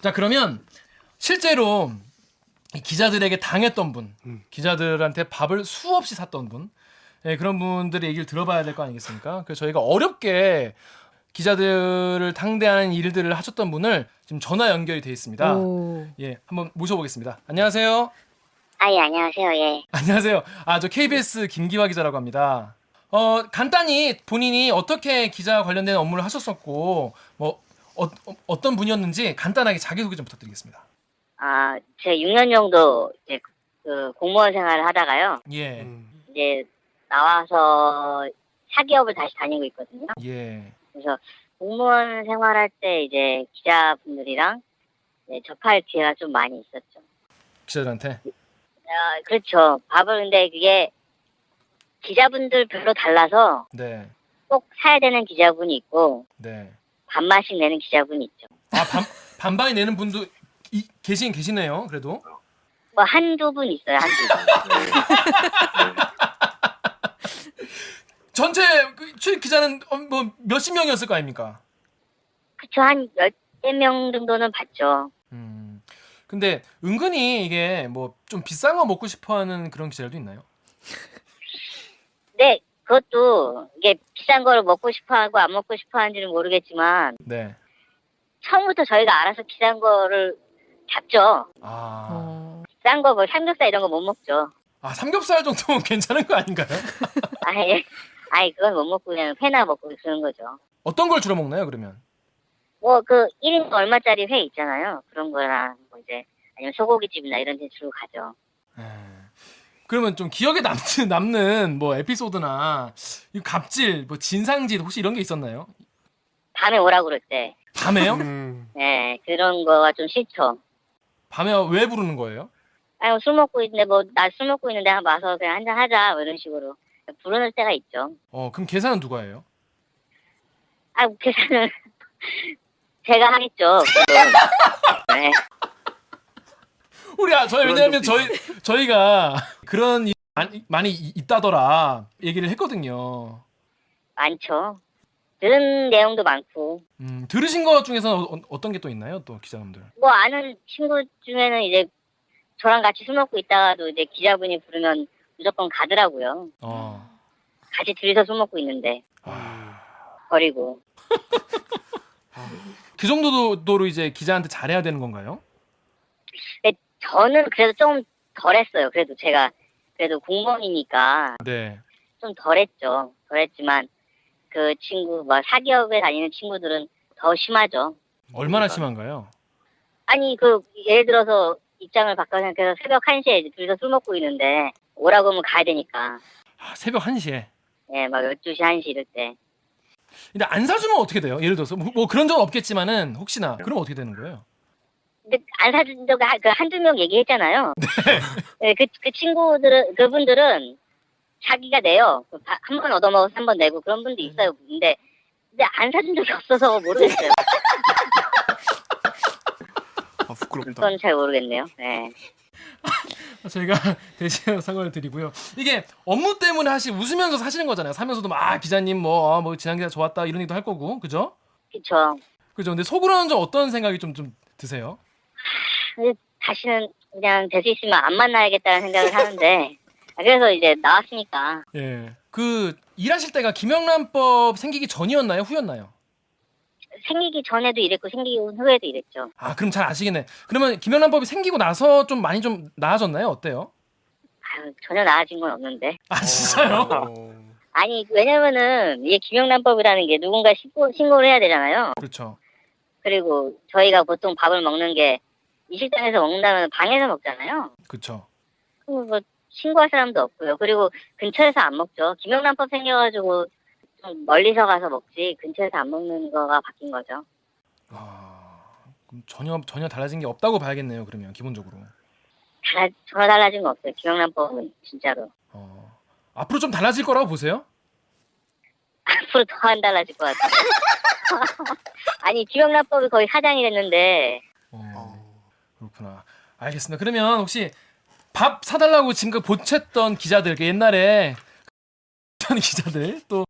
자 그러면 실제로 이 기자들에게 당했던 분, 기자들한테 밥을 수없이 샀던 분, 예, 그런 분들의 얘기를 들어봐야 될 거 아니겠습니까? 그래서 저희가 어렵게 기자들을 상대하는 일들을 하셨던 분을 지금 전화 연결이 돼 있습니다. 오. 예, 한번 모셔보겠습니다. 안녕하세요. 아, 예, 안녕하세요. 예. 안녕하세요. 아, 저 KBS 김기화 기자라고 합니다. 어, 간단히 본인이 어떻게 기자 관련된 업무를 하셨었고, 뭐, 어, 떤 분이었는지 간단하게 자기소개 좀 부탁드리겠습니다. 아, 제 6년 정도 이제 그 공무원 생활을 하다가요. 예, 이제 나와서 사기업을 다시 다니고 있거든요. 예. 그래서 공무원 생활할 때 이제 기자분들이랑 네, 접할 기회가 좀 많이 있었죠. 기자들한테. 아, 그렇죠. 밥을 근데 그게 기자분들 별로 달라서 네, 꼭 사야 되는 기자분이 있고 네. 반만씩 내는 기자분이 있죠. 아, 반, 반반이 내는 분도 이, 계신, 계시네요, 그래도. 뭐 한두 분 있어요. 한두 분. 전체 그 출입 기자는 어, 뭐 몇십 명이었을 거 아닙니까? 그쵸. 한 열댓 명 정도는 봤죠. 음. 근데 은근히 이게 뭐 좀 비싼 거 먹고 싶어 하는 그런 기자들도 있나요? 네, 그것도 이게 비싼 걸 먹고 싶어 하고 안 먹고 싶어 하는지는 모르겠지만 네. 처음부터 저희가 알아서 비싼 거를 잡죠. 아. 어. 비싼 거 뭐 삼겹살 이런 거 못 먹죠. 아, 삼겹살 정도면 괜찮은 거 아닌가요? 아예, 아예 그건 못 먹고 그냥 회나 먹고 그러는 거죠. 어떤 걸 주로 먹나요, 그러면? 뭐 그 1인 얼마짜리 회 있잖아요. 그런 거나 뭐 이제 아니면 소고기집이나 이런 데 주로 가죠. 에. 그러면 좀 기억에 남는, 남는 뭐 에피소드나 이 갑질, 뭐 진상짓 혹시 이런 게 있었나요? 밤에 오라 그럴 때, 밤에요? 음. 네 그런 거가 좀 싫죠. 밤에 왜 부르는 거예요? 아유 술 먹고 있는데 뭐 나 술 먹고 있는데 한번 와서 그냥 한잔 하자 뭐 이런 식으로 부르는 때가 있죠. 어, 그럼 계산은 누가 해요? 아, 계산은 제가 하겠죠. 그건. 네. 우리 아, 저희 왜냐면 저희 저희가 그런 일 많이, 많이 이- 있다더라 얘기를 했거든요. 많죠. 들은 내용도 많고, 음, 들으신 것 중에서 어, 어떤 게 또 있나요? 또 기자분들. 뭐 아는 친구 중에는 이제 저랑 같이 술 먹고 있다가도 이제 기자분이 부르면 무조건 가더라고요. 어. 같이 둘이서 술 먹고 있는데, 아, 버리고. 그 정도로 이제 기자한테 잘해야 되는 건가요? 근데 저는 그래도 좀 덜했어요. 그래도 제가, 그래도 공무원이니까 네. 좀 덜했죠. 덜했지만, 그 친구, 뭐 사기업에 다니는 친구들은 더 심하죠. 얼마나 심한가요? 아니 그 예를 들어서 입장을 바꿔 생각해서 새벽 1시에 이제 둘이서 술 먹고 있는데 오라고 하면 가야 되니까 아, 새벽 1시에. 예 막 12시 1시 이럴 때 근데 안 사주면 어떻게 돼요? 예를 들어서 뭐, 뭐 그런 적 없겠지만은 혹시나 그럼 어떻게 되는 거예요? 근데 안 사준 적그 한두 명 얘기했잖아요 네, 그, 그 친구들은 그분들은 자기가 내요 그한번 얻어먹어서 한 번 내고 그런 분도 있어요 근데 근데 안 사준 적이 없어서 모르겠어요 아 부끄럽다. 그건 잘 모르겠네요 네. 저희가 대신 사과를 드리고요. 이게 업무 때문에 사실 웃으면서 사시는 거잖아요. 사면서도 막 아, 기자님 뭐, 아, 뭐 지난 기자 좋았다 이런 얘기도 할 거고, 그죠? 그쵸 그죠? 근데 속으로는 좀 어떤 생각이 좀, 좀 드세요? 근데 다시는 그냥 될 수 있으면 안 만나야겠다는 생각을 하는데 그래서 이제 나왔으니까 예. 그 일하실 때가 김영란법 생기기 전이었나요? 후였나요? 생기기 전에도 이랬고 생기기 후에도 이랬죠. 아, 그럼 잘 아시겠네. 그러면 김영란법이 생기고 나서 좀 많이 좀 나아졌나요? 어때요? 아유, 전혀 나아진 건 없는데. 아, 진짜요? 어. 아니 왜냐면은 이게 김영란법이라는 게 누군가 신고, 신고를 해야 되잖아요. 그렇죠. 그리고 저희가 보통 밥을 먹는 게 이 식당에서 먹는다면 방에서 먹잖아요. 그렇죠. 뭐 신고할 사람도 없고요. 그리고 근처에서 안 먹죠. 김영란법 생겨가지고 좀 멀리서 가서 먹지 근처에서 안 먹는 거가 바뀐 거죠. 아, 그럼 전혀 전혀 달라진 게 없다고 봐야겠네요. 그러면 기본적으로. 달라, 전혀 달라진 거 없어요. 김영란법은 진짜로. 어. 앞으로 좀 달라질 거라고 보세요? 앞으로 더 안 달라질 것 같아요. 아니 김영란법이 거의 사장이 됐는데. 그렇구나. 알겠습니다. 그러면 혹시 밥 사달라고 지금 보챘던 기자들, 그 옛날에 했던 기자들 또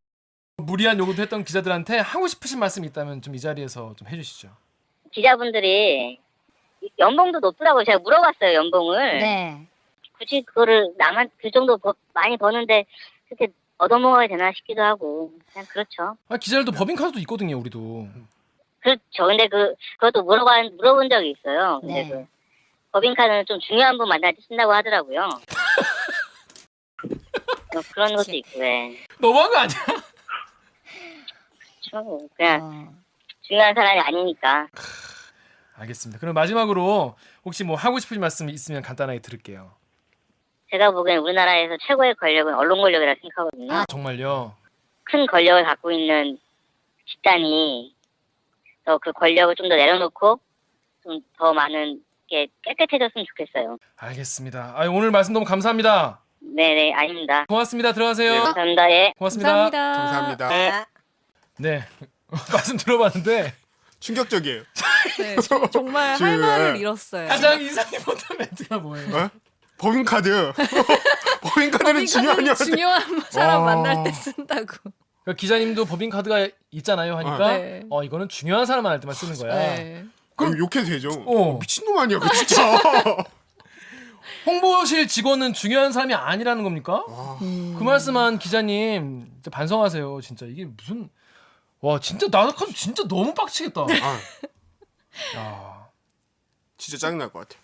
무리한 요구도 했던 기자들한테 하고 싶으신 말씀이 있다면 좀 이 자리에서 좀 해주시죠. 기자분들이 연봉도 높더라고요. 제가 물어봤어요, 연봉을. 네. 굳이 그거를 나만 그 정도 버- 많이 버는데 그렇게 얻어먹어야 되나 싶기도 하고 그냥 그렇죠. 아, 기자들도 법인카드도 있거든요, 우리도. 그렇죠. 근데 그 그것도 물어봐 물어본 적이 있어요. 근데 네. 그 법인카드는 좀 중요한 분 만날 때 쓴다고 하더라고요. 뭐 그런 것도 있고, 네. 너무한 거 아니야? 그렇죠. 그냥 어. 중요한 사람이 아니니까. 알겠습니다. 그럼 마지막으로 혹시 뭐 하고 싶으신 말씀 있으면 간단하게 들을게요. 제가 보기엔 우리나라에서 최고의 권력은 언론 권력이라고 생각하거든요. 아. 정말요. 큰 권력을 갖고 있는 집단이 더 그 권력을 좀 더 내려놓고 좀 더 많은 게 깨끗해졌으면 좋겠어요. 알겠습니다. 아, 오늘 말씀 너무 감사합니다. 네네, 아닙니다. 고맙습니다. 들어가세요. 감사합니다. 예. 고맙습니다. 감사합니다. 감사합니다. 네. 말씀 들어봤는데 충격적이에요. 네, 저- 정말 할 지금, 말을 예. 잃었어요. 가장 인상 깊었던 멘트가 뭐예요? 어? 법인카드. 법인카드는 중요한 중요한 사람 어. 만날 때 쓴다고. 그러니까 기자님도 법인 카드가 있잖아요 하니까 아, 네. 어 이거는 중요한 사람 만날 때만 쓰는 거야. 네. 그럼 욕해도 되죠. 어. 미친놈 아니야, 그 진짜. 홍보실 직원은 중요한 사람이 아니라는 겁니까? 와, 음. 그 말씀한 기자님 진짜 반성하세요. 진짜 이게 무슨 와 진짜 나도 진짜 너무 빡치겠다. 아, 야. 진짜 짜증날 것 같아.